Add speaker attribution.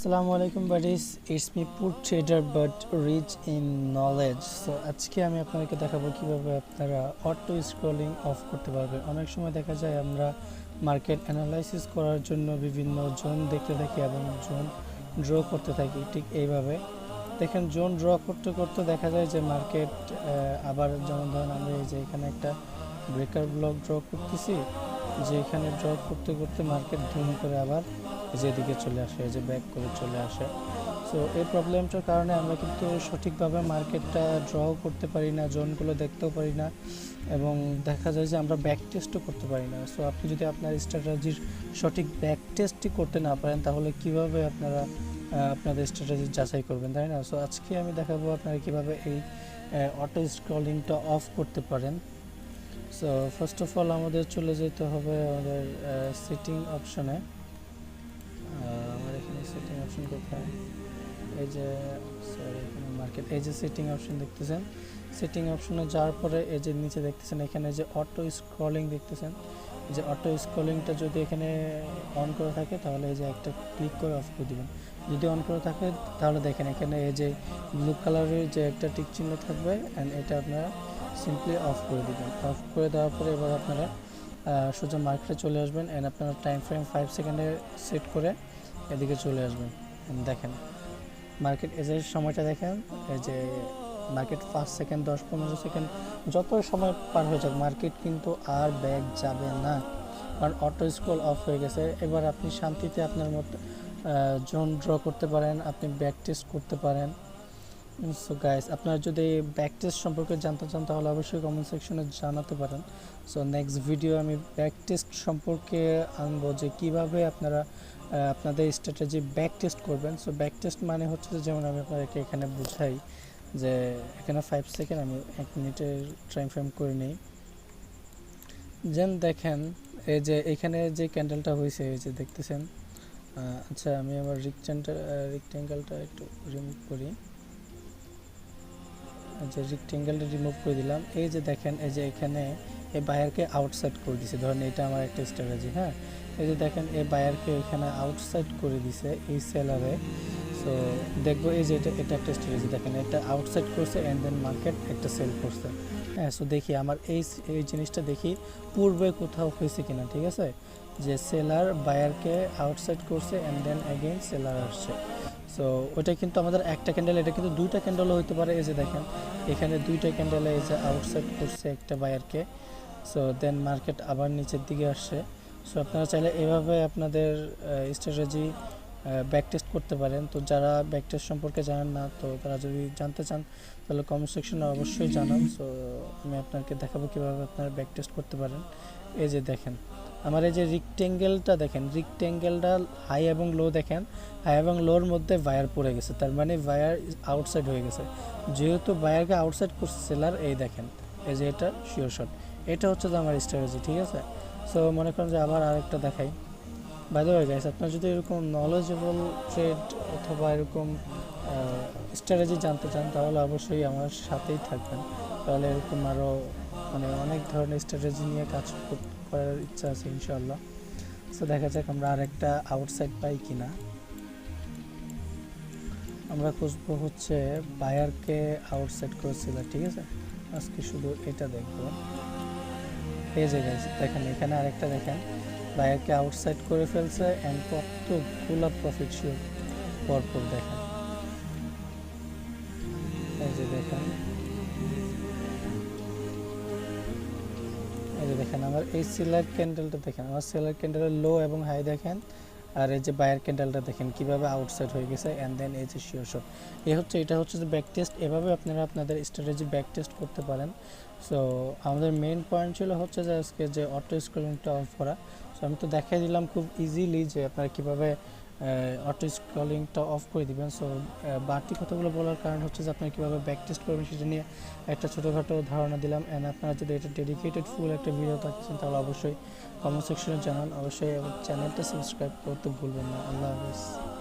Speaker 1: আসসালামু আলাইকুম buddies it's me poor trader but rich in knowledge so আজকে আমি আপনাদেরকে দেখাবো কীভাবে আপনারা অটো স্ক্রলিং অফ করতে পারবেন। অনেক সময় দেখা যায় আমরা মার্কেট অ্যানালাইসিস করার জন্য বিভিন্ন জোন দেখতে থাকি এবং জোন ড্র করতে থাকি, ঠিক এইভাবে। দেখেন জোন ড্র করতে করতে দেখা যায় যে মার্কেট আবার যেমন ধরেন আমরা এই যে এখানে একটা ব্রেকার ব্লক ড্র করতেছি যে এখানে ড্র করতে করতে মার্কেট ধুম করে আবার যেদিকে চলে আসে যে ব্যাক করে চলে আসে। সো এই প্রবলেমটার কারণে আমরা কিন্তু সঠিকভাবে মার্কেটটা ড্র করতে পারি না, জোনগুলো দেখতেও পারি না এবং দেখা যায় যে আমরা ব্যাক টেস্টও করতে পারি না। সো আপনি যদি আপনার স্ট্র্যাটাজির সঠিক ব্যাক টেস্টই করতে না পারেন, তাহলে কীভাবে আপনারা আপনাদের স্ট্র্যাটেজি যাচাই করবেন, তাই না? সো আজকে আমি দেখাবো আপনারা কীভাবে এই অটো স্ক্রলিংটা অফ করতে পারেন। সো ফার্স্ট অফ অল আমাদের চলে যেতে হবে আমাদের সিটিং অপশনে আমার এখানে সেটিং অপশন কোথায়? এই যে সরি এখানে মার্কেট এই যে সিটিং অপশন দেখতেছেন। সেটিং অপশনে যাওয়ার পরে এই যে নিচে দেখতেছেন, এখানে যে অটো স্ক্রলিং দেখতেছেন, যে অটো স্ক্রলিংটা যদি এখানে অন করে থাকে, তাহলে এই যে একটা ক্লিক করে অফ করে দিবেন। যদি অন করে থাকে, তাহলে দেখেন এখানে এই যে ব্লু কালারের যে একটা টিক চিহ্ন থাকবে অ্যান্ড এটা আপনারা সিম্পলি অফ করে দেবেন। অফ করে দেওয়ার পরে এবার আপনারা সোজা মার্কেটে চলে আসবেন অ্যান্ড আপনার টাইম ফ্রেম ফাইভ সেকেন্ডে সেট করে এদিকে চলে আসবেন। দেখেন মার্কেট এজের সময়টা দেখেন, এই যে মার্কেট পাঁচ সেকেন্ড দশ পনেরো সেকেন্ড যত সময় পার হয়ে যাক মার্কেট কিন্তু আর ব্যাগ যাবে না। কারণ অটো স্কুল অফ হয়ে গেছে। এবার আপনি শান্তিতে আপনার মতো জোন ড্র করতে পারেন, আপনি ব্যাক টেস্ট করতে পারেন। সো গাইস আপনারা যদি ব্যাক টেস্ট সম্পর্কে জানতে চান, তাহলে অবশ্যই কমেন্ট সেকশনে জানাতে পারেন। সো নেক্সট ভিডিও আমি ব্যাক টেস্ট সম্পর্কে আনব যে কীভাবে আপনারা আপনাদের স্ট্র্যাটেজি ব্যাক টেস্ট করবেন। সো ব্যাক টেস্ট মানে হচ্ছে যেমন আমি আপনাদেরকে এখানে বুঝাই যে, এখানে ফাইভ সেকেন্ড আমি এক মিনিটের টাইম ফ্রেম করে নিই। যেন দেখেন, এই যে এখানে যে ক্যান্ডেলটা হয়েছে, এই যে দেখতেছেন আচ্ছা আমি আমার রিকট্যান্ডাল রিকট্যাঙ্গেলটা একটু রিমুভ করি। যে রিকট্যাঙ্গেলটা রিমুভ করে দিলাম, এই যে দেখেন, এই যে এখানে এই বায়ারকে আউটসাইড করে দিছে। ধরেন এটা আমার একটা স্ট্র্যাটেজি হ্যাঁ? এই যে দেখেন, এই বায়ারকে এখানে আউটসাইড করে দিছে এই সেলারে সো দেখব এই যে এটা এটা একটা স্ট্র্যাটেজি দেখেন, এটা আউটসাইড করছে অ্যান্ড দেন মার্কেট একটা সেল করছে। হ্যাঁ সো দেখি আমার এই এই জিনিসটা দেখি পূর্বে কোথাও হয়েছে কিনা, ঠিক আছে? যে সেলার বায়ারকে আউটসাইড করছে অ্যান্ড দেন অ্যাগেন সেলার আসছে। সো ওটা কিন্তু আমাদের একটা ক্যান্ডেল এটা কিন্তু দুইটা ক্যান্ডেলও হতে পারে। এই যে দেখেন এখানে দুইটা ক্যান্ডেলে যে আউটসাইড করছে একটা বায়ারকে সো দেন মার্কেট আবার নিচের দিকে আসছে। সো আপনারা চাইলে এভাবে আপনাদের স্ট্র্যাটেজি ব্যাক টেস্ট করতে পারেন। তো যারা ব্যাক টেস্ট সম্পর্কে জানেন না, তো তারা যদি জানতে চান, তাহলে কমেন্ট সেকশনে অবশ্যই জানান। সো আমি আপনাকে দেখাবো কীভাবে আপনারা ব্যাক টেস্ট করতে পারেন। এই যে দেখেন। আমার এই যে রিকট্যাঙ্গেলটা দেখেন রিকট্যাঙ্গেলটা হাই এবং লো দেখেন হাই এবং লোর মধ্যে বায়ার পড়ে গেছে, তার মানে বায়ার আউটসাইড হয়ে গেছে। যেহেতু বায়ারকে আউটসাইড করছে সেলার এই দেখেন, এই যে এটা শিওর শট এটা হচ্ছে যে আমার স্ট্র্যাটেজি ঠিক আছে? সো মনে করেন যে আবার আরেকটা দেখাই। বাই দ্য গাইস আপনার যদি এরকম নলেজেবল ট্রেড অথবা এরকম স্ট্র্যাটেজি জানতে চান, তাহলে অবশ্যই আমার সাথেই থাকবেন। তাহলে এরকম আরও মানে অনেক ধরনের স্ট্র্যাটেজি নিয়ে কাজ করার ইচ্ছা আছে ইনশাল্লাহ সো দেখা যাক আমরা আরেকটা আউটসাইড পাই কিনা। আমরা খুঁজবো হচ্ছে বায়ারকে আউটসাইড করেছিল ঠিক আছে? আজকে শুধু এটা দেখব। এই যে দেখেন, এখানে আরেকটা দেখেন। বায়ারকে আউটসাইড করে ফেলছে অ্যান্ড কতগুলো প্রফিট শিওর পরপর দেখেন। এই যে দেখেন। দেখেন, আমার এই সেলার ক্যান্ডেলটা দেখেন, আমার সেলার ক্যান্ডেলের লো এবং হাই দেখেন, আর এই যে বায়ার ক্যান্ডেলটা দেখেন, কীভাবে আউটসাইড হয়ে গেছে অ্যান্ড দেন এই যে শিওর শট এই হচ্ছে, এটা হচ্ছে যে ব্যাক টেস্ট এভাবে আপনারা আপনাদের স্ট্র্যাটেজি ব্যাক টেস্ট করতে পারেন। সো আমাদের মেন পয়েন্ট ছিল হচ্ছে যে আজকে যে অটো স্ক্রলিংটা অফ করা। সো আমি তো দেখাই দিলাম খুব ইজিলি যে আপনারা কীভাবে অটো স্ক্রলিংটা অফ করে দিবেন। সো বাড়তি কথাগুলো বলার কারণ হচ্ছে যে আপনারা কীভাবে ব্যাক টেস্ট করবেন সেটা নিয়ে একটা ছোটোখাটো ধারণা দিলাম। অ্যান্ড আপনারা যদি এটা ডেডিকেটেড ফুল একটা ভিডিও থাকছেন তাহলে অবশ্যই কমেন্ট সেকশনে জানান। অবশ্যই চ্যানেলটা সাবস্ক্রাইব করতে ভুলবেন না। আল্লাহ হাফিজ।